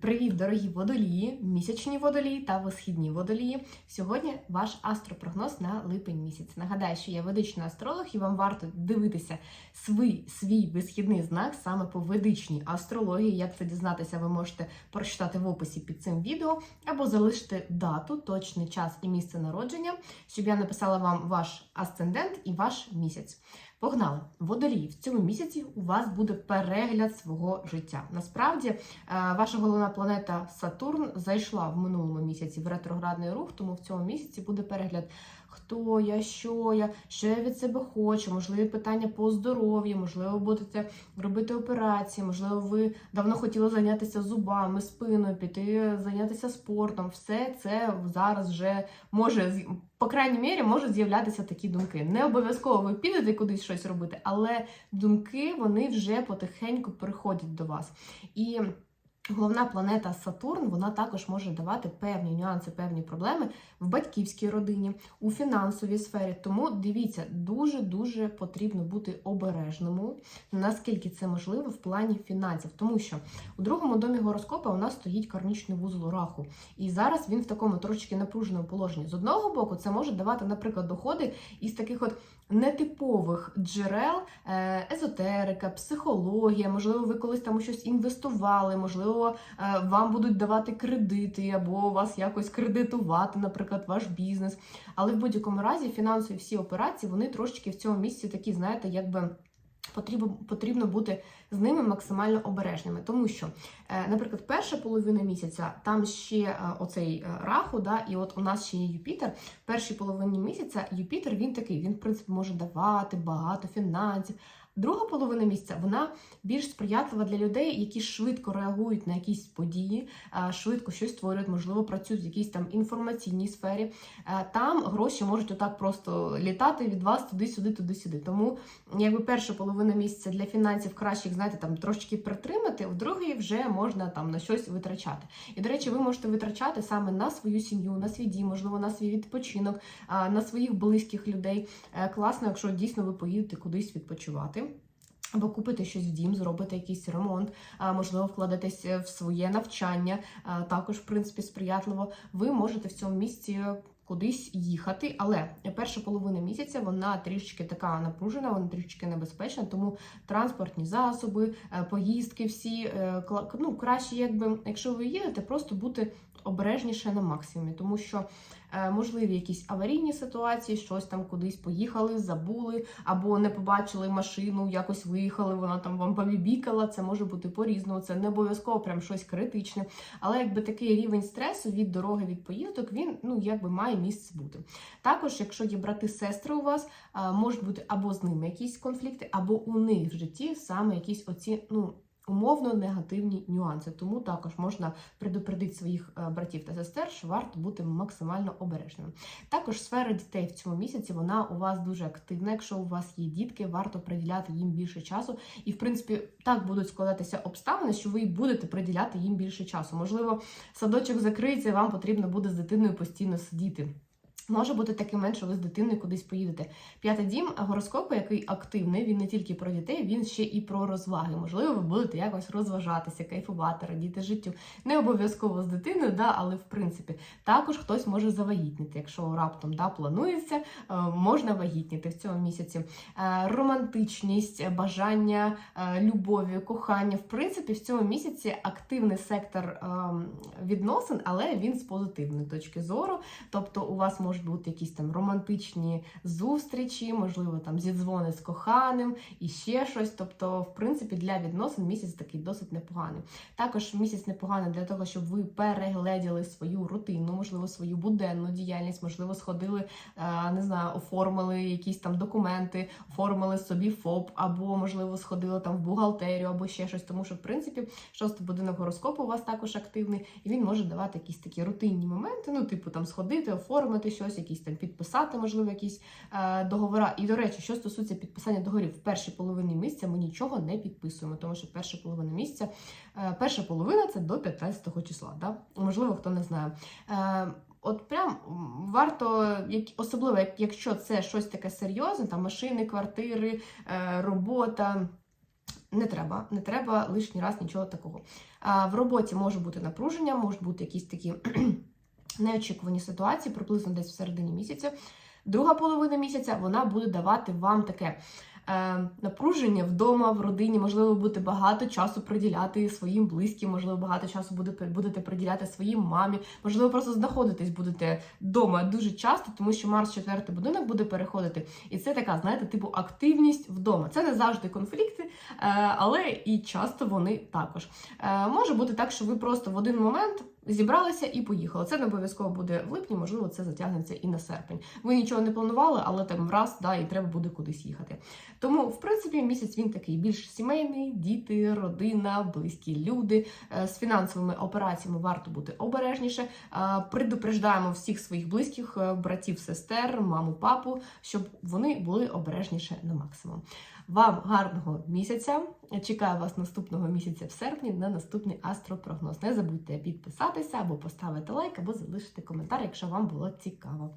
Привіт, дорогі водолії, місячні водолії та висхідні водолії. Сьогодні ваш астропрогноз на липень місяць. Нагадаю, що я ведичний астролог, і вам варто дивитися свій, свій висхідний знак саме по ведичній астрології. Як це дізнатися, ви можете прочитати в описі під цим відео або залишити дату, точний час і місце народження, щоб я написала вам ваш асцендент і ваш місяць. Погнали! Водолії, в цьому місяці у вас буде перегляд свого життя. Насправді, е, ваша головна планета Сатурн зайшла в минулому місяці в ретроградний рух, тому в цьому місяці буде перегляд. Хто я, що я, що я від себе хочу, можливі питання по здоров'ю, можливо, будете робити операції, можливо, ви давно хотіли зайнятися зубами, спиною, піти зайнятися спортом. Все це зараз вже може по крайній мірі можуть з'являтися такі думки. Не обов'язково ви підете кудись щось робити, але думки вони вже потихеньку приходять до вас. І головна планета Сатурн вона також може давати певні нюанси, певні проблеми в батьківській родині, у фінансовій сфері. Тому дивіться, дуже дуже потрібно бути обережному, наскільки це можливо в плані фінансів, тому що у другому домі гороскопа у нас стоїть кармічний вузол раху. І зараз він в такому трошки напруженому положенні. З одного боку, це може давати, наприклад, доходи із таких от нетипових джерел, е, езотерика, психологія, можливо, ви колись там щось інвестували, можливо, е, вам будуть давати кредити, або вас якось кредитувати, наприклад, ваш бізнес. Але в будь-якому разі фінансові всі операції вони трошечки в цьому місці такі, знаєте, якби. Потрібно, потрібно бути з ними максимально обережними, тому що, е, наприклад, перша половина місяця там ще е, оцей е, раху, да, і от у нас ще є Юпітер. В першій половині місяця Юпітер він такий, він в принципі може давати багато фінансів. Друга половина місяця вона більш сприятлива для людей, які швидко реагують на якісь події, швидко щось створюють, можливо, працюють в якійсь там інформаційній сфері. Там гроші можуть отак просто літати від вас туди-сюди, туди-сюди. Тому якби перша половина місяця для фінансів краще, їх, знаєте, там трошки притримати, в другій вже можна там на щось витрачати. І, до речі, ви можете витрачати саме на свою сім'ю, на свій дім, можливо, на свій відпочинок, на своїх близьких людей. Е, Класно, якщо дійсно ви поїдете кудись відпочивати. Або купити щось в дім, зробити якийсь ремонт, можливо, вкладатись в своє навчання, також, в принципі, сприятливо. Ви можете в цьому місці кудись їхати, але перша половина місяця вона трішечки така напружена, вона трішечки небезпечна, тому транспортні засоби, е, поїздки всі е, ну, краще, якби, якщо ви їдете, просто бути обережніше на максимумі, тому що можливі якісь аварійні ситуації, щось там кудись поїхали, забули, або не побачили машину, якось виїхали, вона там вам побібікала. Це може бути по-різному, це не обов'язково прям щось критичне. Але якби такий рівень стресу від дороги, від поїздок, він ну якби має місце бути. Також, якщо є брати-сестри у вас, е, можуть бути або з ними якісь конфлікти, або у них в житті саме якісь оці, ну. Умовно негативні нюанси, тому також можна предупредити своїх е, братів та сестер, що варто бути максимально обережними. Також сфера дітей в цьому місяці вона у вас дуже активна. Якщо у вас є дітки, варто приділяти їм більше часу. І, в принципі, так будуть складатися обставини, що ви будете приділяти їм більше часу. Можливо, садочок закриється, і вам потрібно буде з дитиною постійно сидіти. Може бути таке момент, що ви з дитиною кудись поїдете. П'ятий дім гороскопу, який активний, він не тільки про дітей, він ще і про розваги. Можливо, ви будете якось розважатися, кайфувати, радіти життю. Не обов'язково з дитиною, да, але в принципі також хтось може завагітніти. Якщо раптом да, планується, е, можна вагітніти в цьому місяці. Е, Романтичність, бажання е, любові, кохання. В принципі, в цьому місяці активний сектор ем, відносин, але він з позитивної точки зору. Тобто у вас можуть бути якісь там романтичні зустрічі, можливо, там зідзвони з коханим і ще щось. Тобто, в принципі, для відносин місяць такий досить непоганий. Також місяць непоганий для того, щоб ви перегледіли свою рутину, можливо, свою буденну діяльність, можливо, сходили, е, не знаю, оформили якісь там документи, оформили собі ФОП, або, можливо, сходили там в бухгалтерію, або ще щось. Тому що, в принципі, шостий будинок гороскопу у вас також активний, і він може давати якісь такі рутинні моменти, ну, типу, там сходити, оформити щось, якісь там підписати, можливо, якісь е, договори. І, до речі, що стосується підписання договорів, в першій половині місяця ми нічого не підписуємо, тому що перша половина місяця, е, перша половина це до 15 числа. Да? Можливо, хто не знає. Е, От прям варто, особливо, якщо це щось таке серйозне, там машини, квартири, е, робота. Не треба, не треба лишній раз нічого такого. В роботі може бути напруження, можуть бути якісь такі неочікувані ситуації, приблизно десь в середині місяця. Друга половина місяця вона буде давати вам таке е, напруження вдома, в родині. Можливо, будете багато часу приділяти своїм близьким, можливо, багато часу буде, будете приділяти своїй мамі, можливо, просто знаходитись будете вдома дуже часто, тому що Марс четвертий будинок буде переходити. І це така, знаєте, типу активність вдома. Це не завжди конфлікти, е, але і часто вони також. Е, може бути так, що ви просто в один момент. Зібралися і поїхали. Це не обов'язково буде в липні, можливо, це затягнеться і на серпень. Ви нічого не планували, але там раз, да, і треба буде кудись їхати. Тому, в принципі, місяць він такий більш сімейний, діти, родина, близькі люди. Е, З фінансовими операціями варто бути обережніше. Е, Предупреждаємо всіх своїх близьких, е, братів, сестер, маму, папу, щоб вони були обережніше на максимум. Вам гарного місяця! Чекаю вас наступного місяця в серпні на наступний астропрогноз. Не забудьте підписатися або поставити лайк, або залишити коментар, якщо вам було цікаво.